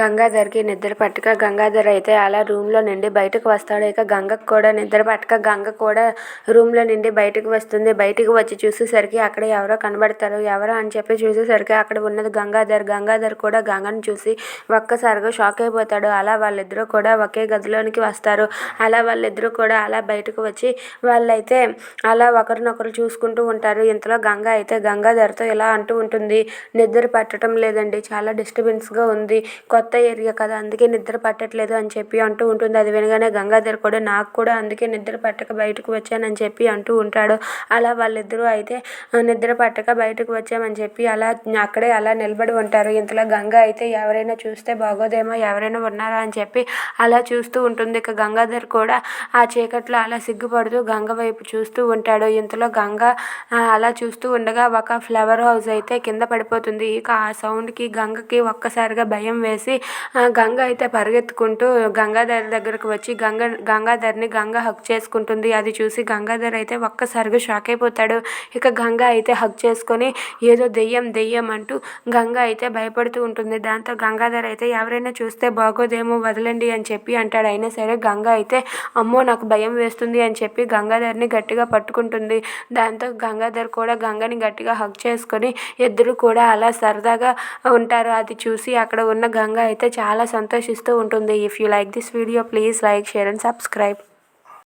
గంగాధర్కి నిద్ర పట్టక గంగాధర్ అయితే అలా రూమ్లో నుండి బయటకు వస్తాడు. ఇక గంగకు కూడా నిద్ర పట్టక గంగ కూడా రూమ్లో నుండి బయటకు వస్తుంది. బయటకు వచ్చి చూసేసరికి అక్కడ ఎవరో కనబడతారు. ఎవరో అని చెప్పి చూసేసరికి అక్కడ ఉన్నది గంగాధర్. గంగాధర్ కూడా గంగను చూసి ఒక్కసారిగా షాక్ అయిపోతాడు. అలా వాళ్ళిద్దరూ కూడా ఒకే గదిలోనికి వస్తారు. అలా వాళ్ళిద్దరూ కూడా అలా బయటకు వచ్చి వాళ్ళైతే అలా ఒకరినొకరు చూసుకుంటూ ఉంటారు. ఇంతలో గంగ అయితే గంగాధర్తో ఇలా అంటూ ఉంటుంది. నిద్ర పట్టడం లేదండి. చాలా డిస్టర్బెన్స్గా ఉంది. కొత్త కొత్త ఏరియా కదా అందుకే నిద్ర పట్టట్లేదు అని చెప్పి అంటూ ఉంటుంది. అది వినగానే గంగాధర్ కూడా నాకు కూడా అందుకే నిద్ర పట్టక బయటకు వచ్చానని చెప్పి అంటూ ఉంటాడు. అలా వాళ్ళిద్దరూ అయితే నిద్ర పట్టక బయటకు వచ్చామని చెప్పి అలా అక్కడే అలా నిలబడి ఉంటారు. ఇంతలో గంగ అయితే ఎవరైనా చూస్తే బాగోదేమో ఎవరైనా ఉన్నారా అని చెప్పి అలా చూస్తూ ఉంటుంది. ఇక గంగాధర్ కూడా ఆ చీకట్లో అలా సిగ్గుపడుతూ గంగ వైపు చూస్తూ ఉంటాడు. ఇంతలో గంగ అలా చూస్తూ ఉండగా ఒక ఫ్లవర్ హౌస్ అయితే కింద పడిపోతుంది. ఇక ఆ సౌండ్కి గంగకి ఒక్కసారిగా భయం వేసి గంగ అయితే పరిగెత్తుకుంటూ గంగాధర్ దగ్గరకు వచ్చి గంగ గంగాధర్ని గంగ హక్ చేసుకుంటుంది. అది చూసి గంగాధర్ అయితే ఒక్కసారిగా షాక్ అయిపోతాడు. ఇక గంగ అయితే హక్ చేసుకొని ఏదో దెయ్యం దెయ్యం అంటూ గంగ అయితే భయపడుతూ ఉంటుంది. దాంతో గంగాధర్ అయితే ఎవరైనా చూస్తే బాగోదేమో వదలండి అని చెప్పి అంటాడు. అయినా సరే గంగ అయితే అమ్మో నాకు భయం వేస్తుంది అని చెప్పి గంగాధర్ని గట్టిగా పట్టుకుంటుంది. దాంతో గంగాధర్ కూడా గంగని గట్టిగా హక్ చేసుకొని ఇద్దరు కూడా అలా సరదాగా ఉంటారు. అది చూసి అక్కడ ఉన్న గంగ అయితే చాలా సంతోషిస్తూ ఉంటుంది. If you like this video please like share and subscribe